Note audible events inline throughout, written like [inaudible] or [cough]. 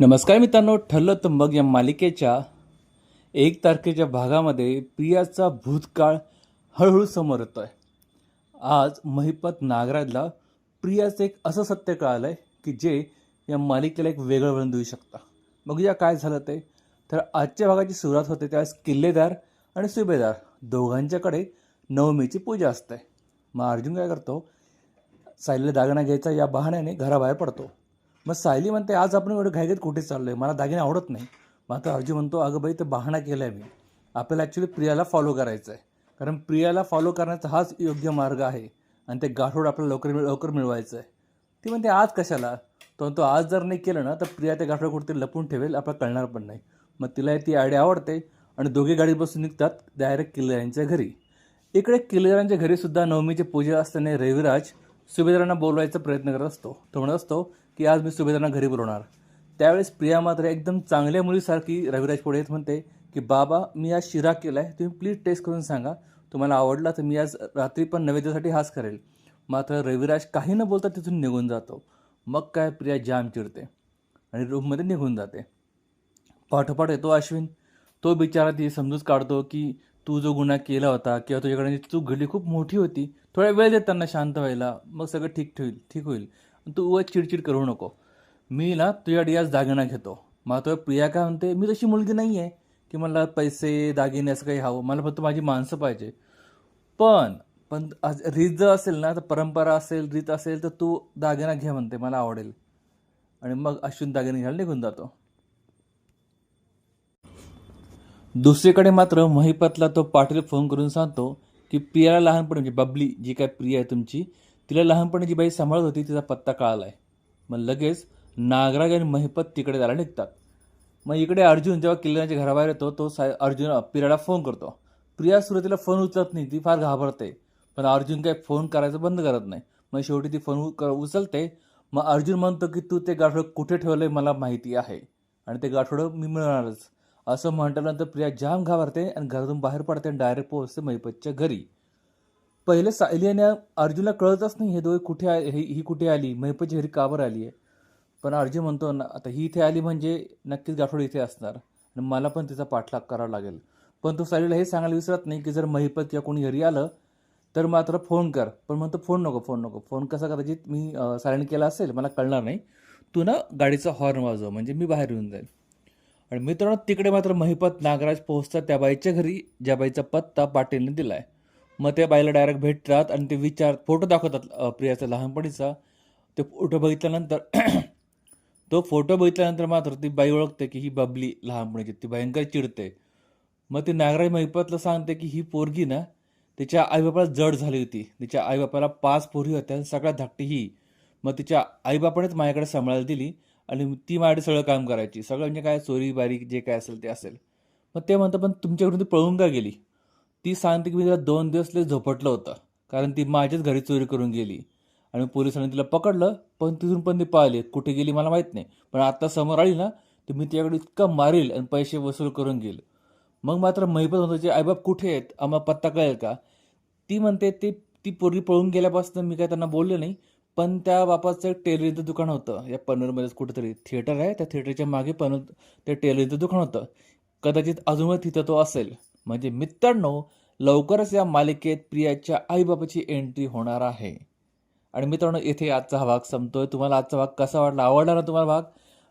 नमस्कार मित्रांनो ठरलं तर मग या मालिकेच्या एक तारखेच्या भागामध्ये प्रियाचा भूतकाळ हळूहळू समोर येतो आहे आज महिपत नागराजला प्रियाचं एक असं सत्य कळालं आहे की जे या मालिकेला एक वेगळं वळण देऊ शकतं. बघूया काय झालं ते? तर आजच्या भागाची सुरुवात होते त्यावेळेस किल्लेदार आणि सुभेदार दोघांच्याकडे नवमीची पूजा असते. मग अर्जुन काय करतो? सायलीला दागणा घ्यायचा या बहाण्याने घराबाहेर पडतो. मग सायली म्हणते आज आपण एवढं घाईघाईत कुठे चाललो आहे मला दागिने आवडत नाही. मग आता अर्जुन म्हणतो अगं बाई ते बहाणा केला आहे मी. आपल्याला ॲक्च्युली प्रियाला फॉलो करायचं आहे कारण प्रियाला फॉलो करण्याचा हाच योग्य मार्ग आहे. आणि ते गाठोड आपल्याला लवकर लवकर मिळवायचं आहे ती म्हणते आज कशाला? तो तो आज जर नाही केलं ना तर प्रिया ते गाठोड कुठेतरी लपून ठेवेल आपल्याला कळणार पण नाही. मग तिला ती आयडिया आवडते आणि दोघे गाडीत बसून निघतात डायरेक्ट किल्लेरांच्या घरी. इकडे किल्लेरांच्या घरीसुद्धा नवमीची पूजा असताना रविराज सुभेदारांना बोलवायचा प्रयत्न करत असतो. तो म्हणत असतो की आज मी सुभेदांना घरी बोलवणार. त्यावेळेस प्रिया मात्र एकदम चांगल्या मुलीसारखी रविराज पुढे येत म्हणते की बाबा मी आज शिरा केला आहे तुम्ही प्लीज टेस्ट करून सांगा. तुम्हाला आवडला तर मी आज रात्री पण नैवेद्यासाठी हाच करेल. मात्र रविराज काही न बोलता तिथून निघून जातो. मग काय प्रिया जाम चिडते आणि रूममध्ये निघून जाते. पाठोपाठ येतो अश्विन. तो बिचारा ती समजूच काढतो की तू जो गुन्हा केला होता किंवा तुझ्याकडे चूक घडली खूप मोठी होती. थोडा वेळ देत त्यांना शांत व्हायला. मग सगळं ठीक ठेवील ठीक होईल. तू उगाच चिडचिड करू नको. मी ना तुझ्या डियाज दागिना घेतो. मात्र प्रिया काय म्हणते मी तशी मुलगी नाही आहे की मला पैसे दागिने असं काही हवं. मला फक्त माझी माणसं पाहिजे. पण पण आज रीत जर असेल ना तर परंपरा असेल रीत असेल तर तू दागिना घे म्हणते मला आवडेल. आणि मग अश्विन दागिने घ्यायला निघून जातो. दुसरीकडे मात्र महिपतला तो पाटील फोन करून सांगतो की प्रियाला लहानपणी म्हणजे बबली जी काय प्रिया आहे तुमची तिला लहानपणी जी बाई सांभाळत होती तिचा पत्ता कळाला आहे मग लगेच नागराज आणि महिपत तिकडे जायला निघतात. मग इकडे अर्जुन जेव्हा किल्ल्याच्या घराबाहेर येतो तो साय अर्जुन प्रियाला फोन करतो. प्रिया सुरुवातीला फोन उचलत नाही ती फार घाबरते. पण अर्जुन काही फोन करायचं बंद करत नाही. मग शेवटी ती फोन उ- क- उचलते. मग अर्जुन म्हणतो की तू ते गाठोडं कुठे ठेवलंय मला माहिती आहे? आणि ते गाठोडं मी मिळणारच असं म्हटल्यानंतर प्रिया जाम घाबरते आणि घरातून बाहेर पडते आणि डायरेक्ट पोहोचते महिपतच्या घरी. पहिले सायली आणि अर्जुनला कळतच नाही हे दोघे कुठे आ- ही ही कुठे आली महिपतच्या घरी का बरं आली आहे. पण अर्जुन म्हणतो ना आता ही इथे आली म्हणजे नक्कीच गाठोड इथे असणार. आणि मला पण तिचा पाठलाग करावा लागेल. पण तो सायलीला हे सांगायला विसरत नाही की जर महिपत किंवा कोणी घरी आलं तर मात्र फोन कर. पण म्हणतो फोन नको फोन नको. फोन कसा कदाचित मी सायलेंट केला असेल मला कळणार नाही. तू ना गाडीचा हॉर्न वाजव म्हणजे मी बाहेर येऊन जाईल. आणि मित्रांनो तिकडे मात्र महिपत नागराज पोहोचतात त्या बाईच्या घरी ज्या बाईचा पत्ता पाटीलने दिला आहे मग त्या बाईला डायरेक्ट भेटतात आणि ते विचार फोटो दाखवतात प्रियाचा लहानपणीचा. ते फोटो बघितल्यानंतर [clears throat] तो फोटो बघितल्यानंतर मात्र ती बाई ओळखते की ही बबली लहानपणीची ती भयंकर चिडते. मग ती नागराज महिपतला सांगते की ही पोरगी ना तिच्या आईबापाला जड झाली होती. तिच्या आईबापाला पाच पोरी होत्या सगळ्यात धाकटी ही. मग तिच्या आईबापानेच माझ्याकडे सांभाळायला दिली आणि ती माझ्याकडे सगळं काम करायची. सगळं म्हणजे काय? चोरी बारीक जे काय असेल ते असेल. मग ते म्हणतं पण तुमच्याकडून ती पळून का गेली? ती सांगते की मी तिला दोन दिवस लय झोपटलं होतं कारण ती माझ्याच घरी चोरी करून गेली. आणि पोलिसांनी तिला पकडलं पण तिथून पण ती पाहिली. कुठे गेली मला माहीत नाही पण आता समोर आली ना तर मी तिच्याकडे इतकं मारील आणि पैसे वसूल करून घेईल. मग मात्र महिपत म्हणतो आईबाप कुठे आहेत आम्हाला पत्ता कळेल का? ती म्हणते ते ती पोरगी पळून गेल्यापासून मी काय त्यांना बोलले नाही पण त्या बापाचं एक टेलरिंगचं दुकान होतं. या पनवेलमध्येच कुठेतरी थिएटर आहे त्या थिएटरच्या मागे पनवेल ते टेलरिंगचं दुकान होतं. कदाचित अजूनही तिथं तो असेल. म्हणजे मित्रांनो लवकरच या मालिकेत प्रियाच्या आईबाबाची एंट्री होणार आहे. आणि मित्रांनो येथे आजचा हा भाग संपतोय. तुम्हाला आजचा भाग कसा वाटला? आवडला ना तुम्हाला भाग?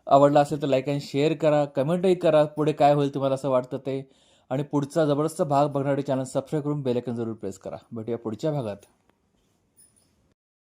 आवडला असेल तर लाईक अँड शेअर करा. कमेंटही करा. पुढे काय होईल तुम्हाला असं वाटतं ते. आणि पुढचा जबरदस्त भाग बघण्यासाठी चॅनल सबस्क्राईब करून बेलायकन जरूर प्रेस करा. भेटूया पुढच्या भागात.